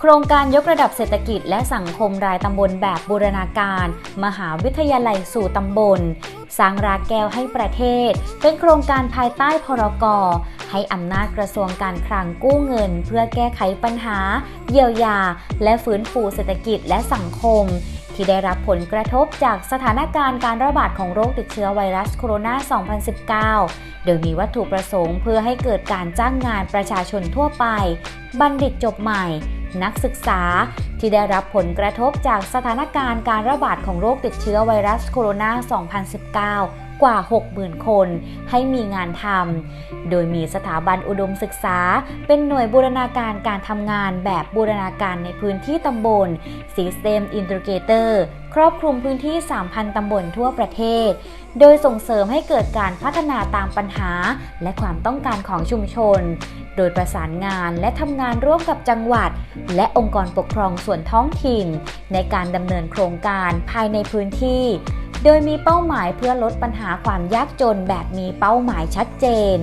โครงการยกระดับเศรษฐกิจและสังคมรายตำบลแบบบูรณาการ มหาวิทยาลัยสู่ตำบล สร้างรากแก้วให้ประเทศ เป็นโครงการภายใต้พรกให้อำนาจกระทรวงการคลังกู้เงิน เพื่อแก้ไขปัญหา เยียวยา และฟื้นฟูเศรษฐกิจและสังคม ที่ได้รับผลกระทบจากสถานการณ์การระบาดของโรคติดเชื้อไวรัสโคโรนา 2019 โดยมีวัตถุประสงค์เพื่อให้เกิดการจ้างงานประชาชนทั่วไป บัณฑิตจบใหม่ นักศึกษาที่ได้รับผลกระทบจากสถานการณ์การระบาดของโรคติดเชื้อไวรัสโคโรนา 2019กว่า 60,000 คนให้มีงานทำ โดยมีสถาบันอุดมศึกษา เป็นหน่วยบูรณาการการทำงานแบบบูรณาการในพื้นที่ตำบล System Integrator ครอบคลุมพื้นที่ 3,000 ตำบลทั่วประเทศ โดยส่งเสริมให้เกิดการพัฒนาตามปัญหา และความต้องการของชุมชน โดยประสานงานและทำงานร่วมกับจังหวัด และองค์กรปกครองส่วนท้องถิ่น ในการดำเนินโครงการภายในพื้นที่ โดยมีเป้าหมายเพื่อลดปัญหาความยากจนแบบมีเป้าหมายชัดเจน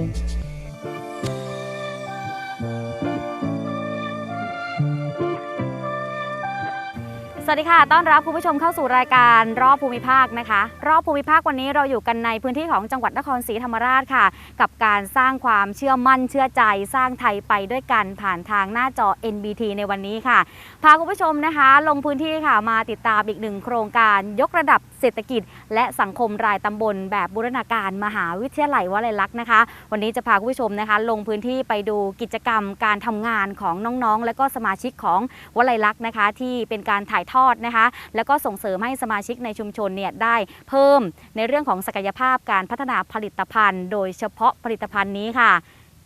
สวัสดีค่ะ ต้อนรับคุณผู้ชมเข้าสู่รายการรอบภูมิภาคนะคะ รอบภูมิภาควันนี้เราอยู่กันในพื้นที่ของจังหวัดนครศรีธรรมราชค่ะ กับการสร้างความเชื่อมั่นเชื่อใจสร้างไทยไปด้วยกันผ่านทางหน้าจอ NBT ในวันนี้ค่ะ พาคุณผู้ชมนะคะ ลงพื้นที่ค่ะมาติดตามอีกหนึ่งโครงการยกระดับ เศรษฐกิจ และสังคมรายตำบล แบบบูรณาการมหาวิทยาลัยวลัยลักษณ์นะคะ วันนี้จะพาคุณผู้ชมนะคะ ลงพื้นที่ไปดูกิจกรรมการทำงานของน้องๆ และก็สมาชิกของวลัยลักษณ์นะคะ ที่เป็นการถ่ายทอดนะคะ แล้วก็ส่งเสริมให้สมาชิกในชุมชนเนี่ยได้เพิ่มในเรื่องของศักยภาพการพัฒนาผลิตภัณฑ์ โดยเฉพาะผลิตภัณฑ์นี้ค่ะ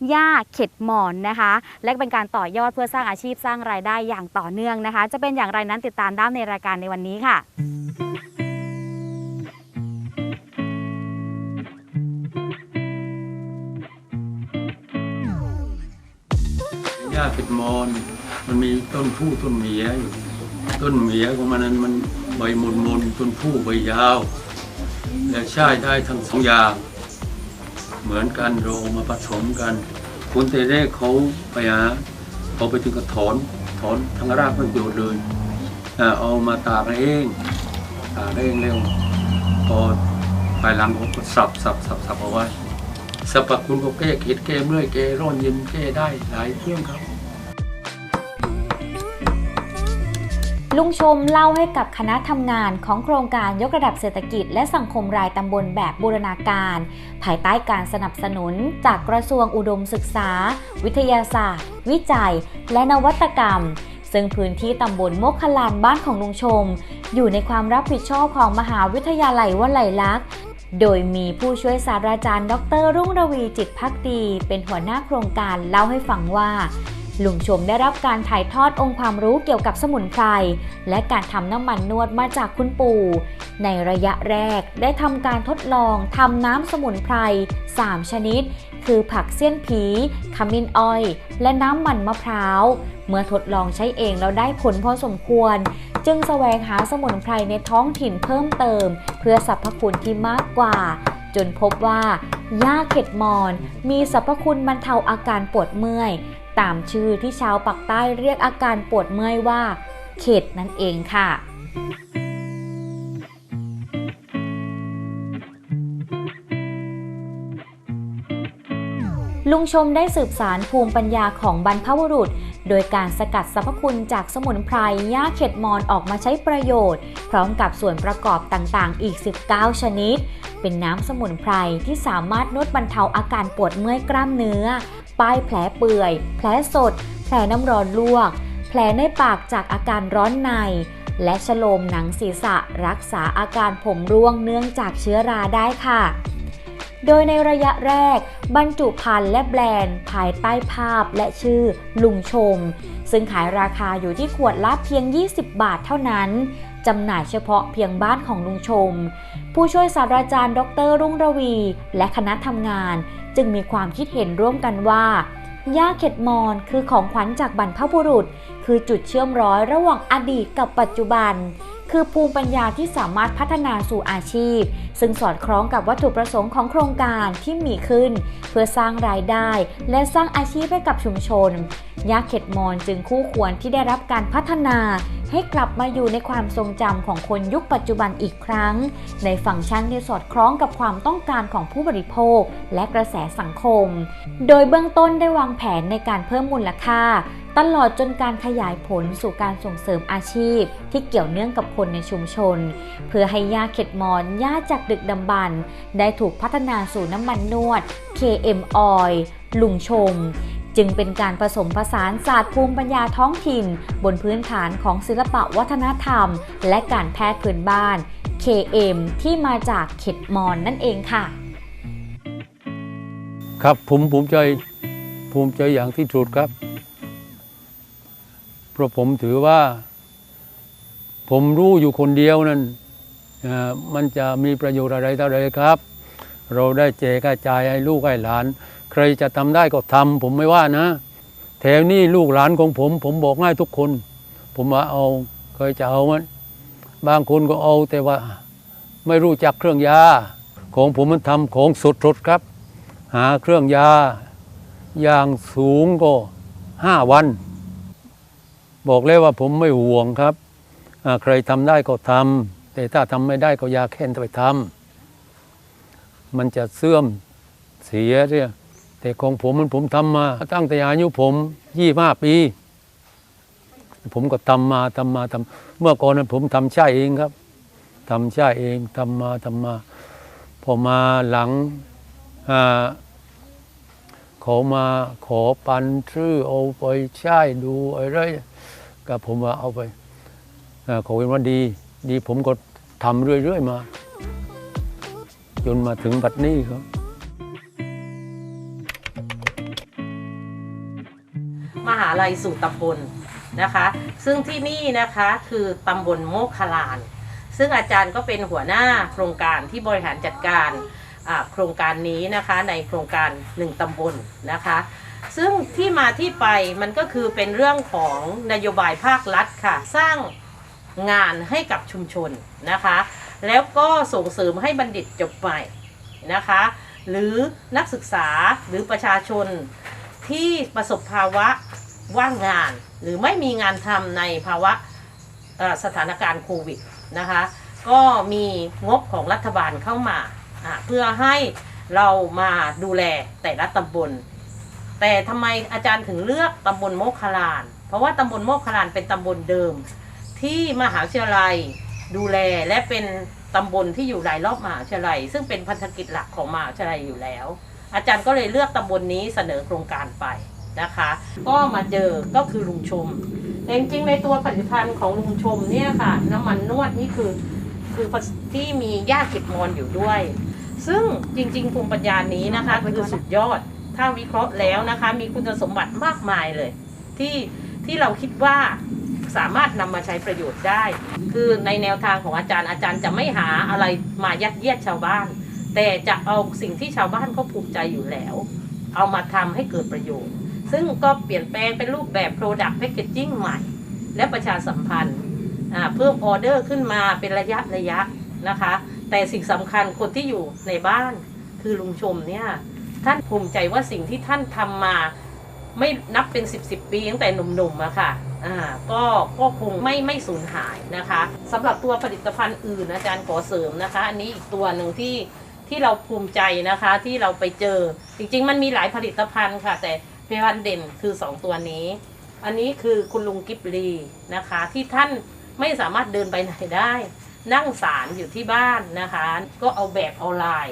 หญ้าเข็ดหมอนนะคะ และเป็นการต่อยอดเพื่อสร้างอาชีพสร้างรายได้อย่างต่อเนื่องนะคะ จะเป็นอย่างไรนั้นติดตามได้ในรายการในวันนี้ค่ะ มอน มันมีต้นผู้ต้นเมียอยู่ ต้นเมียของมันนั้นมันใบมนมนต้นผู้ใบยาว และใช้ได้ทั้งสองอย่าง เหมือนกันเรามาผสมกันคนแต่แรกเขาไปหาเขาไปถึงก็ถอนถอนทั้งรากประโยชน์เลยเอามาตากเองตากเองเร็วพอภายหลังเขาก็สับสับสับสับเอาไว้สรรพคุณก็แก้เข็ดแก้เมื่อยแก้ร้อนเย็นแก้ได้หลายเรื่องครับ ลุงชมเล่าให้กับคณะทำงานของโครงการยกระดับเศรษฐกิจ และสังคมรายตำบลแบบบูรณาการ ภายใต้การสนับสนุน จากกระทรวงอุดมศึกษา วิทยาศาสตร์ วิจัย และนวัตกรรม ซึ่งพื้นที่ตำบลโมกขลานบ้านของลุงชม อยู่ในความรับผิดชอบของมหาวิทยาลัยวลัยลักษณ์โดยมีผู้ช่วยศาสตราจารย์ ดร รุ่งระวีจิตพักดี เป็นหัวหน้าโครงการเล่าให้ฟังว่า ลุงชมได้รับการถ่ายทอดองค์ความรู้เกี่ยวกับสมุนไพรและการทำน้ำมันนวดมาจากคุณปู่ ในระยะแรกได้ทำการทดลองทำน้ำสมุนไพร 3 ชนิด คือผักเสี้ยนผี ขมิ้นอ้อย และน้ำมันมะพร้าว เมื่อทดลองใช้เองแล้วได้ผลพอสมควร จึงแสวงหาสมุนไพรในท้องถิ่นเพิ่มเติม เพื่อสรรพคุณที่มากกว่า จนพบว่าหญ้าเข็ดมอน มีสรรพคุณบรรเทาอาการปวดเมื่อย ตามชื่อที่ชาวปักใต้เรียกอาการปวดเมื่อยว่า เข็ดนั่นเองค่ะ ลุงชมได้สืบสารภูมิปัญญาของบรรพบุรุษ โดยการสกัดสรรพคุณจากสมุนไพรหญ้าเข็ดมอนออกมาใช้ประโยชน์ พร้อมกับส่วนประกอบต่างๆ อีก 19 ชนิดเป็นน้ำสมุนไพรที่สามารถนวดบรรเทาอาการปวดเมื่อยกล้ามเนื้อ ป้ายแผลเปื่อย แผลสด แผลน้ำร้อนลวก แผลในปากจากอาการร้อนใน และชโลมหนังศีรษะรักษาอาการผมร่วงเนื่องจากเชื้อราได้ค่ะโดยในระยะแรก บรรจุภัณฑ์และแบรนด์ ภายใต้ภาพและชื่อลุงชม ซึ่งขายราคาอยู่ที่ขวดละเพียง 20 บาทเท่านั้น จำหน่ายเฉพาะเพียงบ้านของลุงชม ผู้ช่วยศาสตราจารย์ ดร รุ่งระวี และคณะทำงาน จึงมีความคิดเห็นร่วมกันว่าย่าเข็ดมอนคือของขวัญจากบรรพบุรุษ คือจุดเชื่อมร้อยระหว่างอดีตกับปัจจุบัน คือภูมิปัญญาที่สามารถพัฒนาสู่อาชีพ ซึ่งสอดคล้องกับวัตถุประสงค์ของโครงการที่มีขึ้น เพื่อสร้างรายได้ และสร้างอาชีพให้กับชุมชนยาเข็ดมอนจึงคู่ควรที่ได้รับการพัฒนา ให้กลับมาอยู่ในความทรงจำของคนยุคปัจจุบันอีกครั้ง ในฟังก์ชันที่สอดคล้องกับความต้องการของผู้บริโภค และกระแสสังคม โดยเบื้องต้นได้วางแผนในการเพิ่มมูลค่า ตลอดจนการขยายผลสู่การส่งเสริมอาชีพ ที่เกี่ยวเนื่องกับคนในชุมชน เพื่อให้ยาเข็ดมอนยาจากดึกดำบรรพ์ได้ถูกพัฒนาสู่น้ำมันนวด KM Oil ลุงชม จึงเป็นการผสมผสานศาสตร์ภูมิปัญญาท้องถิ่น บนพื้นฐานของศิลปะวัฒนธรรม และการแพทย์พื้นบ้าน KM ที่มาจากเข็ดมอนนั่นเองค่ะ ครับผมภูมิใจภูมิใจอย่างที่สุดครับ ราะผมถือว่า ผมรู้อยู่คนเดียวนั่นอ่อมันจะมีประโยชน์อะไรเท่าไรครับ เราได้แจกระจายให้ลูกให้หลาน ใครจะทำได้ก็ทำผมไม่ว่านะ แถวนี้ลูกหลานของผม ผมบอกง่ายทุกคน ผมว่าเอาเคยจะเอามันบางคนก็เอาแต่ว่าไม่รู้จักเครื่องยา ของผมมันทำของสดๆครับ หาเครื่องยาอย่างสูงก็ห้าวัน บอกเลยว่าผมไม่ห่วงครับ ใครทำได้ก็ทำแต่ถ้าทำไม่ได้ก็อยาแค้นไปทำมันจะเสื่อมเสียเนี่ยแต่ของผมมันผมทำมา ตั้งแต่อายุผมยี่ห้าปี ผมก็ทำมาทำมาทำเมื่อก่อนนั้นผมทำใช่เองครับทำใช่เองทำมาทำมา พอมาหลังอ่าขามาขอปันชื่อเอาไปใช้ดูอะไร ก็ผมว่าเอาไปเขาเห็นว่าดี ดีผมก็ทำเรื่อยๆมา จนมาถึงบัดนี้ครับ มหาลัยสู่ตำบลนะคะ ซึ่งที่นี่นะคะคือตำบลโมกขลาน ซึ่งอาจารย์ก็เป็นหัวหน้าโครงการที่บริหารจัดการโครงการนี้นะคะในโครงการหนึ่งตำบลนะคะ ซึ่งที่มาที่ไปมันก็คือเป็นเรื่องของนโยบายภาครัฐค่ะ สร้างงานให้กับชุมชนนะคะ แล้วก็ส่งเสริมให้บัณฑิตจบใหม่นะคะ หรือนักศึกษาหรือประชาชนที่ประสบภาวะว่างงาน หรือไม่มีงานทำในภาวะสถานการณ์โควิดนะคะ ก็มีงบของรัฐบาลเข้ามา เพื่อให้เรามาดูแลแต่ละตำบล แต่ทำไมอาจารย์ถึงเลือกตำบลโมกขลาน เพราะว่าตำบลโมกขลานเป็นตำบลเดิม ที่มหาวิทยาลัยดูแลและเป็นตำบลที่อยู่รายรอบมหาวิทยาลัย ซึ่งเป็นพันธกิจหลักของมหาวิทยาลัยอยู่แล้ว อาจารย์ก็เลยเลือกตำบลนี้เสนอโครงการไปนะคะ ก็มาเจอก็คือลุงชมแต่จริงๆในตัวผลิตภัณฑ์ของลุงชมเนี่ยค่ะ น้ำมันนวดนี่คือคือที่มีหญ้าเก็บมอนอยู่ด้วย ซึ่งจริง ๆ ภูมิปัญญานี้นะคะคือสุดยอด ถ้าวิเคราะห์แล้วนะคะ มีคุณสมบัติมากมายเลย ที่ที่เราคิดว่าสามารถนำมาใช้ประโยชน์ได้ คือในแนวทางของอาจารย์อาจารย์จะไม่หาอะไรมายัดเยียดชาวบ้าน แต่จะเอาสิ่งที่ชาวบ้านเขาภูมิใจอยู่แล้ว เอามาทำให้เกิดประโยชน์ ซึ่งก็เปลี่ยนแปลงเป็นรูปแบบ Product Packaging ใหม่ และประชาสัมพันธ์เพิ่มออเดอร์ขึ้นมาเป็นระยะระยะนะคะ แต่สิ่งสำคัญคนที่อยู่ในบ้านคือลุงชมเนี่ย ท่านภูมิใจว่าสิ่งที่ท่านทำมาไม่นับเป็น 10บสปีตั้งแต่หนุ่มๆอะค่ะอ่าก็ก็คงไม่ไม่สูญหายนะคะสำหรับตัวผลิตภัณฑ์อื่นอาจารย์ขอเสริมนะคะ อันนี้อีกตัวหนึ่งที่ที่เราภูมิใจนะคะที่เราไปเจอ จริงๆ มันมีหลายผลิตภัณฑ์ค่ะ แต่ผลิตภัณฑ์เด่นคือ 2 ตัวนี้ อันนี้คือคุณลุงกิบลีนะคะ ที่ท่านไม่สามารถเดินไปไหนได้ นั่งสารอยู่ที่บ้านนะคะ ก็เอาแบบเอาลาย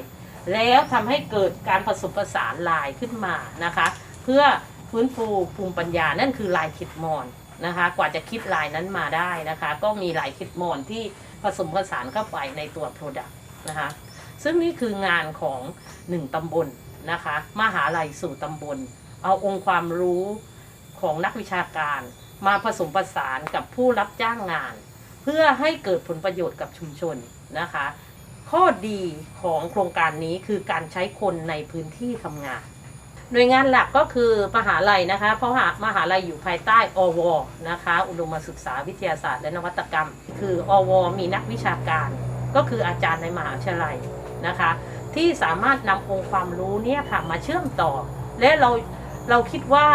แล้วทำให้เกิดการผสมผสานลายขึ้นมานะคะ เพื่อฟื้นฟูภูมิปัญญานั่นคือลายขิดมอนนะคะ กว่าจะคิดลายนั้นมาได้นะคะ ก็มีลายคิดมอนที่ผสมผสานเข้าไปในตัว Product นะคะ ซึ่งนี่คืองานของหนึ่งตำบลนะคะ มหาลัยสู่ตำบล เอาองค์ความรู้ของนักวิชาการมาผสมผสานกับผู้รับจ้างงาน เพื่อให้เกิดผลประโยชน์กับชุมชนนะคะ ข้อดีของโครงการนี้คือการใช้คนในพื้นที่ทำงาน หน่วยงานหลักก็คือมหาลัยนะคะ เพราะมหาลัยอยู่ภายใต้อวนะคะ อุดมศึกษาวิทยาศาสตร์และนวัตกรรม คืออวมีนักวิชาการ ก็คืออาจารย์ในมหาวิทยาลัยนะคะ ที่สามารถนำองค์ความรู้เนี่ยค่ะมาเชื่อมต่อ และเราเราคิดว่า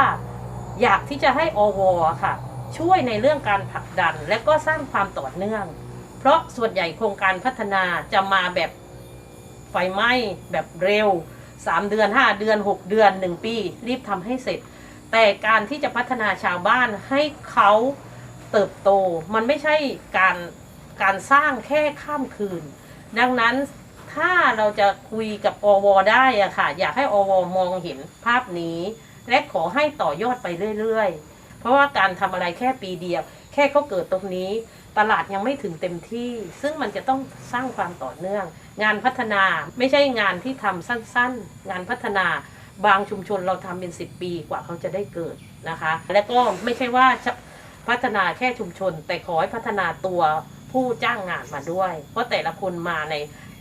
อยากที่จะให้อวค่ะ ช่วยในเรื่องการผลักดัน และก็สร้างความต่อเนื่อง เพราะส่วนใหญ่โครงการพัฒนาจะมาแบบไฟไหม้แบบเร็ว 3 เดือน 5 เดือน 6 เดือน 1 ปี รีบทำให้เสร็จ แต่การที่จะพัฒนาชาวบ้านให้เขาเติบโต มันไม่ใช่การการสร้างแค่ข้ามคืน ดังนั้นถ้าเราจะคุยกับอวได้อะค่ะ อยากให้อวมองเห็นภาพนี้ และขอให้ต่อยอดไปเรื่อยๆ เพราะว่าการทำอะไรแค่ปีเดียว แค่เขาเกิดตรงนี้ ตลาดยังไม่ถึงเต็มที่ ซึ่งมันจะต้องสร้างความต่อเนื่อง งานพัฒนาไม่ใช่งานที่ทำสั้นๆ งานพัฒนาบางชุมชนเราทำเป็น 10 ปีกว่าเขาจะได้เกิดนะคะ และก็ไม่ใช่ว่าพัฒนาแค่ชุมชน แต่ขอให้พัฒนาตัวผู้จ้างงานมาด้วย เพราะแต่ละคนมาใน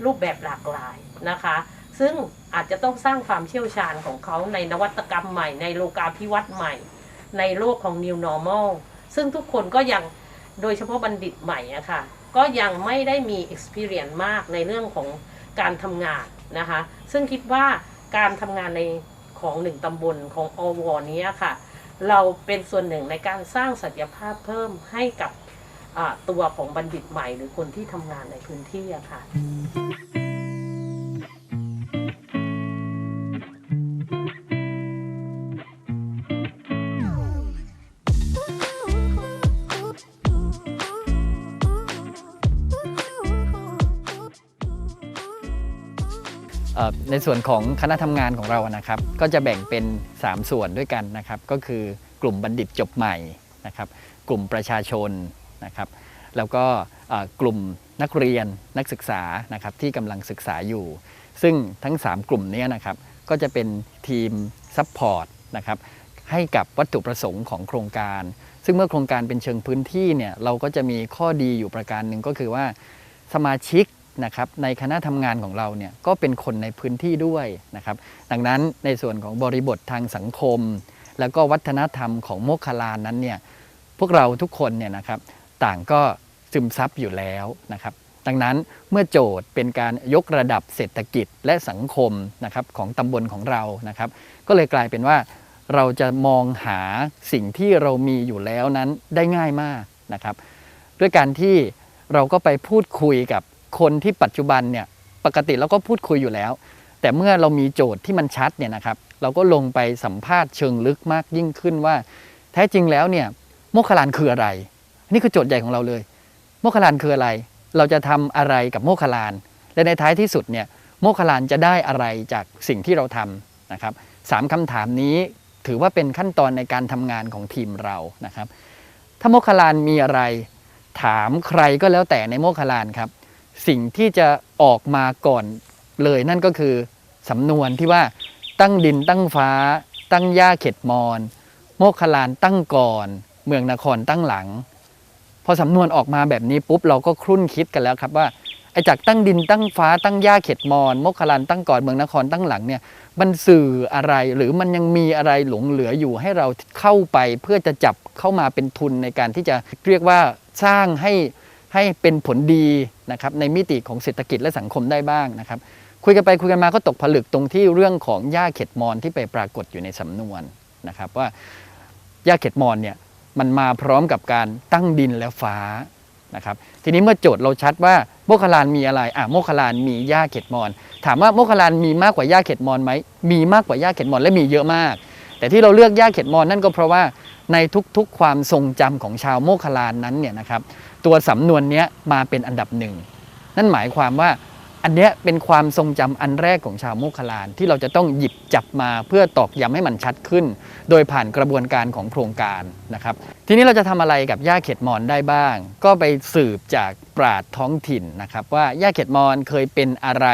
รูปแบบหลากหลายนะคะ ซึ่งอาจจะต้องสร้างความเชี่ยวชาญของเขาในนวัตกรรมใหม่ ในโลกาภิวัตน์ใหม่ ในโลกของ New Normal ซึ่งทุกคนก็ยัง โดยเฉพาะบัณฑิตใหม่อะค่ะ ก็ยังไม่ได้มี experience มากในเรื่องของการทำงานนะคะ ซึ่งคิดว่าการทำงานในของหนึ่งตำบลของอวนี้ค่ะ เราเป็นส่วนหนึ่งในการสร้างศักยภาพเพิ่มให้กับตัวของบัณฑิตใหม่ หรือคนที่ทำงานในพื้นที่อะค่ะ ในส่วนของคณะทำงานของเรานะครับ ก็จะแบ่งเป็น 3 ส่วนด้วยกันนะครับ ก็คือกลุ่มบัณฑิตจบใหม่นะครับ กลุ่มประชาชนนะครับ แล้วก็กลุ่มนักเรียนนักศึกษานะครับที่กำลังศึกษาอยู่ ซึ่งทั้ง 3 กลุ่มนี้นะครับ ก็จะเป็นทีมซัพพอร์ตนะครับให้กับวัตถุประสงค์ของโครงการ ซึ่งเมื่อโครงการเป็นเชิงพื้นที่เนี่ยเราก็จะมีข้อดีอยู่ประการหนึ่งก็คือว่าสมาชิก นะครับในคณะทำงานของเราเนี่ยก็เป็นคนในพื้นที่ด้วยนะครับ ดังนั้นในส่วนของบริบททางสังคม แล้วก็วัฒนธรรมของโมคคลานั้นเนี่ยพวกเราทุกคนเนี่ยนะครับต่างก็ซึมซับอยู่แล้วนะครับ ดังนั้นเมื่อโจทย์เป็นการยกระดับเศรษฐกิจและสังคมนะครับของตำบลของเรานะครับ ก็เลยกลายเป็นว่าเราจะมองหาสิ่งที่เรามีอยู่แล้วนั้นได้ง่ายมากนะครับ ด้วยการที่เราก็ไปพูดคุยกับ คนที่ปัจจุบันเนี่ยปกติเราก็พูดคุยอยู่แล้ว แต่เมื่อเรามีโจทย์ที่มันชัดเนี่ยนะครับ เราก็ลงไปสัมภาษณ์เชิงลึกมากยิ่งขึ้นว่า แท้จริงแล้วเนี่ยโมคคลานคืออะไร นี่คือโจทย์ใหญ่ของเราเลย โมคคลานคืออะไร เราจะทำอะไรกับโมคคลาน และในท้ายที่สุดเนี่ยโมคคลานจะได้อะไรจากสิ่งที่เราทำนะครับสามคำถามนี้ถือว่าเป็นขั้นตอนในการทำงานของทีมเรานะครับ ถ้าโมคคลานมีอะไร ถามใครก็แล้วแต่ในโมคคลานครับ สิ่งที่จะออกมาก่อนเลยนั่นก็คือสำนวนที่ว่าตั้งดินตั้งฟ้า ตั้งหญ้าเข็ดมอนโมคคลานตั้งก่อน เมืองนครตั้งหลัง พอสำนวนออกมาแบบนี้ปุ๊บเราก็ครุ่นคิดกันแล้วครับว่าไอ้จากตั้งดินตั้งฟ้าตั้งหญ้าเข็ดมอนโมคคลานตั้งก่อนเมืองนครตั้งหลังเนี่ยมันสื่ออะไรหรือมันยังมีอะไรหลงเหลืออยู่ให้เราเข้าไปเพื่อจะจับเข้ามาเป็นทุนในการที่จะเรียกว่าสร้างให้ ให้เป็นผลดีนะครับในมิติของเศรษฐกิจและสังคมได้บ้างนะครับ คุยกันไปคุยกันมาก็ตกผลึกตรงที่เรื่องของหญ้าเข็ดมอนที่ไปปรากฏอยู่ในสำนวนนะครับว่าหญ้าเข็ดมอนเนี่ยมันมาพร้อมกับการตั้งดินและฟ้านะครับทีนี้เมื่อโจทย์เราชัดว่าโมคคลานมีอะไรอะโมคคลานมีหญ้าเข็ดมอน ถามว่าโมคคลานมีมากกว่าหญ้าเข็ดมอนไหมมีมากกว่าหญ้าเข็ดมอนและมีเยอะมาก แต่ที่เราเลือกหญ้าเข็ดมอนนั่นก็เพราะว่า ในทุกๆความทรงจำของชาวโมคคลานนั้นเนี่ยนะครับตัวสำนวนนี้มาเป็นอันดับหนึ่งนั่นหมายความว่าอันเนี้ยเป็นความทรงจำอันแรกของชาวโมคคลานที่เราจะต้องหยิบจับมาเพื่อตอกย้ำให้มันชัดขึ้น โดยผ่านกระบวนการของโครงการนะครับ ทีนี้เราจะทำอะไรกับหญ้าเข็ดมอนได้บ้าง ก็ไปสืบจากปราดท้องถิ่นนะครับ ว่าหญ้าเข็ดมอนเคยเป็นอะไร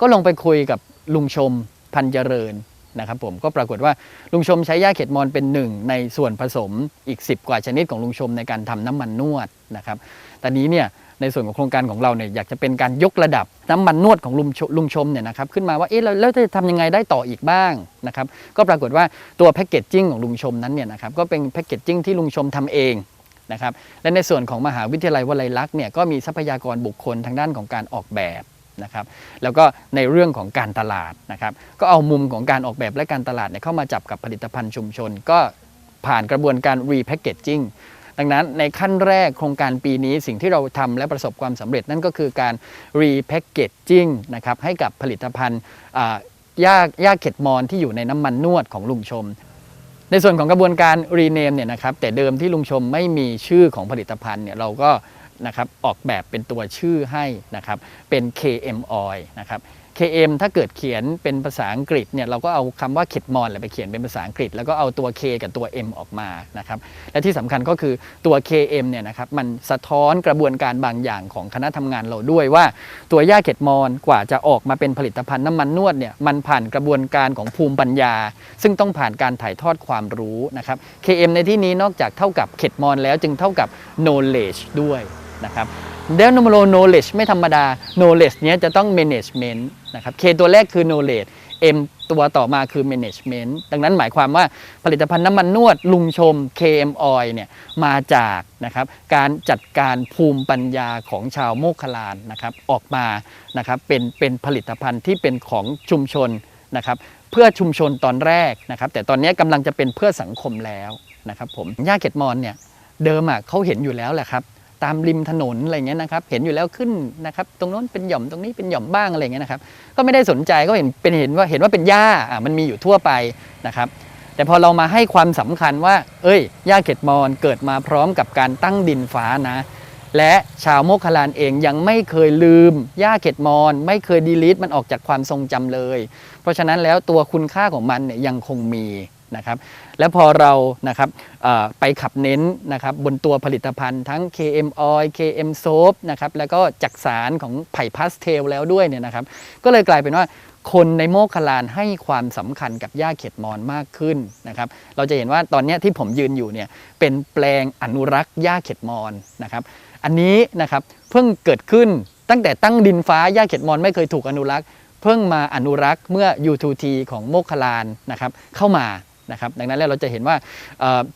ก็ลงไปคุยกับลุงชมพันเจริญ นะครับผมก็ปรากฏว่าลุงชมใช้หญ้าเข็ดมอนเป็นหนึ่งในส่วนผสมอีก 10 กว่าชนิดของลุงชมในการทำน้ำมันนวดนะครับตอนนี้เนี่ยในส่วนของโครงการของเราเนี่ยอยากจะเป็นการยกระดับน้ำมันนวดของลุงชลุงชมเนี่ยนะครับขึ้นมาว่าเอ๊ะแล้วจะทำยังไงได้ต่ออีกบ้างนะครับก็ปรากฏว่าตัวแพคเกจจิ้งของลุงชมนั้นเนี่ยนะครับก็เป็นแพคเกจจิ้งที่ลุงชมทำเองนะครับและในส่วนของมหาวิทยาลัยวลัยลักษณ์เนี่ยก็มีทรัพยากรบุคคลทางด้านของการออกแบบ นะครับแล้วก็ในเรื่องของการตลาดนะครับก็เอามุมของการออกแบบและการตลาดเนี่ยเข้ามาจับกับผลิตภัณฑ์ชุมชน ก็ผ่านกระบวนการ repackaging ดังนั้นในขั้นแรกโครงการปีนี้สิ่งที่เราทำและประสบความสำเร็จนั่นก็คือการ repackaging นะครับให้กับผลิตภัณฑ์อ่าหญ้าเข็ดมอนที่อยู่ในน้ำมันนวดของลุงชมในส่วนของกระบวนการ rename เนี่ยนะครับแต่เดิมที่ลุงชมไม่มีชื่อของผลิตภัณฑ์เนี่ยเราก็ นะครับออกแบบเป็นตัวชื่อให้นะครับเป็น KM Oil นะครับ KM ถ้าเกิดเขียนเป็นภาษาอังกฤษเนี่ยเราก็เอาคำว่าเข็ดมอนไปเขียนเป็นภาษาอังกฤษ แล้วก็เอาตัว K กับตัว M ออกมานะครับและที่สำคัญก็คือตัว KM เนี่ยนะครับมันสะท้อนกระบวนการบางอย่างของคณะทำงานเราด้วยว่า ตัวหญ้าเข็ดมอนกว่าจะออกมาเป็นผลิตภัณฑ์น้ำมันนวดเนี่ยมันผ่านกระบวนการของภูมิปัญญา ซึ่งต้องผ่านการถ่ายทอดความรู้นะครับ KM ในที่นี้นอกจากเท่ากับเข็ดมอนแล้วจึงเท่ากับ knowledge ด้วย นะครับเดลโนโมโล knowledge ไม่ธรรมดา knowledge เนี้ยจะต้อง management นะครับ K ตัวแรกคือ knowledge M ตัวต่อมาคือ management ดังนั้นหมายความว่าผลิตภัณฑ์น้ำมันนวดลุงชม KM Oil เนี่ยมาจากนะครับการจัดการภูมิปัญญาของชาวโมคคลานนะครับออกมานะครับเป็นเป็นผลิตภัณฑ์ที่เป็นของชุมชนนะครับเพื่อชุมชนตอนแรกนะครับแต่ตอนนี้กำลังจะเป็นเพื่อสังคมแล้วนะครับผมย่าเกตมอนเนี่ยเดิมอะเขาเห็นอยู่แล้วแหละครับ ตามริมถนนอะไรเงี้ยนะครับ เห็นอยู่แล้วขึ้นนะครับ ตรงโน้นเป็นหย่อมตรงนี้เป็นหย่อมบ้างอะไรเงี้ยนะครับ ก็ไม่ได้สนใจก็เห็นเป็นเห็นว่าเห็นว่าเป็นหญ้าอะมันมีอยู่ทั่วไปนะครับ แต่พอเรามาให้ความสำคัญว่า เอ้ยหญ้าเข็ดมอนเกิดมาพร้อมกับการตั้งดินฟ้านะ และชาวโมคคลานเองยังไม่เคยลืมหญ้าเข็ดมอนไม่เคยดีลิทมันออกจากความทรงจำเลย เพราะฉะนั้นแล้วตัวคุณค่าของมันเนี่ยยังคงมีนะครับ แล้วพอเรานะครับไปขับเน้นนะครับบนตัวผลิตภัณฑ์ทั้ง KM Oil KM Soap นะครับแล้วก็จักสารของไผ่พาสเทลแล้วด้วยเนี่ยนะครับ ก็เลยกลายเป็นว่าคนในโมคคลานให้ความสำคัญกับหญ้าเข็ดมอนมากขึ้นนะครับ เราจะเห็นว่าตอนนี้ที่ผมยืนอยู่เนี่ยเป็นแปลงอนุรักษ์หญ้าเข็ดมอนนะครับ อันนี้นะครับเพิ่งเกิดขึ้นตั้งแต่ตั้งดินฟ้าหญ้าเข็ดมอนไม่เคยถูกอนุรักษ์ เพิ่งมาอนุรักษ์เมื่อ U2T ของโมคลานนะครับเข้ามา นะครับดังนั้นแล้วเราจะเห็นว่า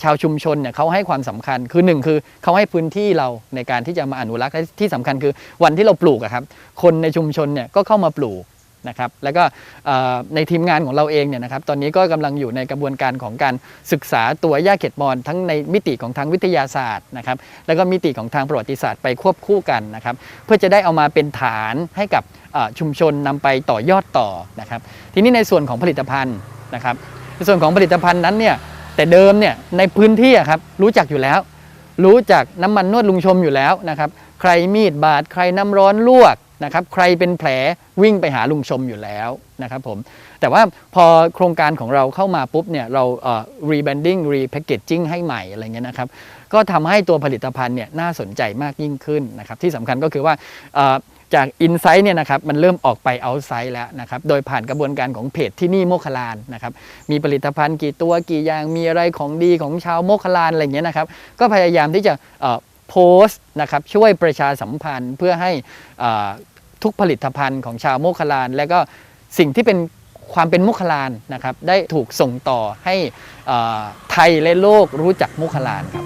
ชาวชุมชนเนี่ยเขาให้ความสำคัญคือหนึ่งคือเขาให้พื้นที่เราในการที่จะมาอนุรักษ์และที่สำคัญคือวันที่เราปลูกครับคนในชุมชนเนี่ยก็เข้ามาปลูกนะครับแล้วก็ในทีมงานของเราเองเนี่ยนะครับตอนนี้ก็กำลังอยู่ในกระบวนการของการศึกษาตัวหญ้าเข็ดมอนทั้งในมิติของทางวิทยาศาสตร์นะครับแล้วก็มิติของทางประวัติศาสตร์ไปควบคู่กันนะครับเพื่อจะได้เอามาเป็นฐานให้กับชุมชนนำไปต่อยอดต่อนะครับทีนี้ในส่วนของผลิตภัณฑ์นะครับ ในส่วนของผลิตภัณฑ์นั้นเนี่ยแต่เดิมเนี่ยในพื้นที่ครับรู้จักอยู่แล้ว รู้จักน้ำมันนวดลุงชมอยู่แล้วนะครับใครมีดบาดใครน้ำร้อนลวกนะครับใครเป็นแผลวิ่งไปหาลุงชมอยู่แล้วนะครับผมแต่ว่าพอโครงการของเราเข้ามาปุ๊บเนี่ยเราเอ่อ rebranding repackaging ให้ใหม่อะไรเงี้ยนะครับก็ทำให้ตัวผลิตภัณฑ์เนี่ยน่าสนใจมากยิ่งขึ้นนะครับที่สำคัญก็คือว่าเอ่อ จากอินไซต์เนี่ยนะครับมันเริ่มออกไปเอาไซต์แล้วนะครับโดยผ่านกระบวนการของเพจที่นี่โมคลานนะครับมีผลิตภัณฑ์กี่ตัวกี่อย่างมีอะไรของดีของชาวโมคลานอะไรเงี้ยนะครับก็พยายามที่จะโพสต์นะครับช่วยประชาสัมพันธ์เพื่อให้ทุกผลิตภัณฑ์ของชาวโมคลาน และก็สิ่งที่เป็นความเป็นโมคคลานนะครับได้ถูกส่งต่อให้ไทยและโลกรู้จักโมคคลานครับ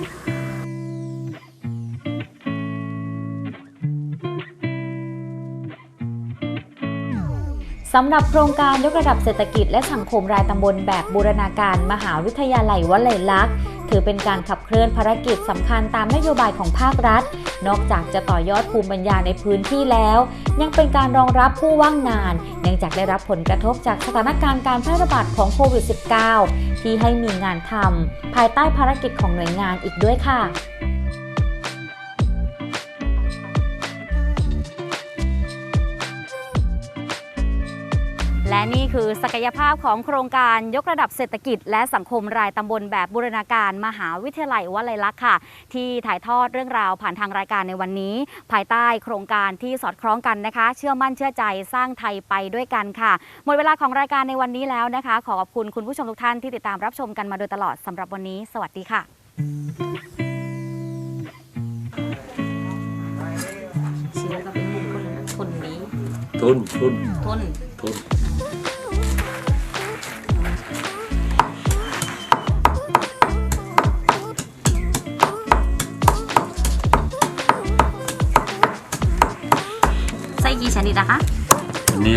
สำหรับโครงการยกระดับเศรษฐกิจและสังคมรายตำบลแบบบูรณาการมหาวิทยาลัยวลัยลักษณ์ถือเป็นการขับเคลื่อนภารกิจสำคัญตามนโยบายของภาครัฐ นอกจากจะต่อยอดภูมิปัญญาในพื้นที่แล้ว ยังเป็นการรองรับผู้ว่างงาน เนื่องจากได้รับผลกระทบจากสถานการณ์การแพร่ระบาดของโควิด -19 ที่ให้มีงานทำภายใต้ภารกิจของหน่วยงานอีกด้วยค่ะ และนี่คือศักยภาพของโครงการยกระดับเศรษฐกิจ และสังคมรายตำบลแบบบูรณาการมหาวิทยาลัยวลัยลักษณ์ค่ะ ที่ถ่ายทอดเรื่องราวผ่านทางรายการในวันนี้ ภายใต้โครงการที่สอดคล้องกันนะคะ เชื่อมั่นเชื่อใจสร้างไทยไปด้วยกันค่ะ หมดเวลาของรายการในวันนี้แล้วนะคะ ขอขอบคุณคุณผู้ชมทุกท่านที่ติดตามรับชมกันมาโดยตลอดสำหรับวันนี้ สวัสดีค่ะชื่อก็เป็นมุมคนทนนี้ ทุนทุนทน ทุนไส้กี่ชนิดนะคะ อันนี้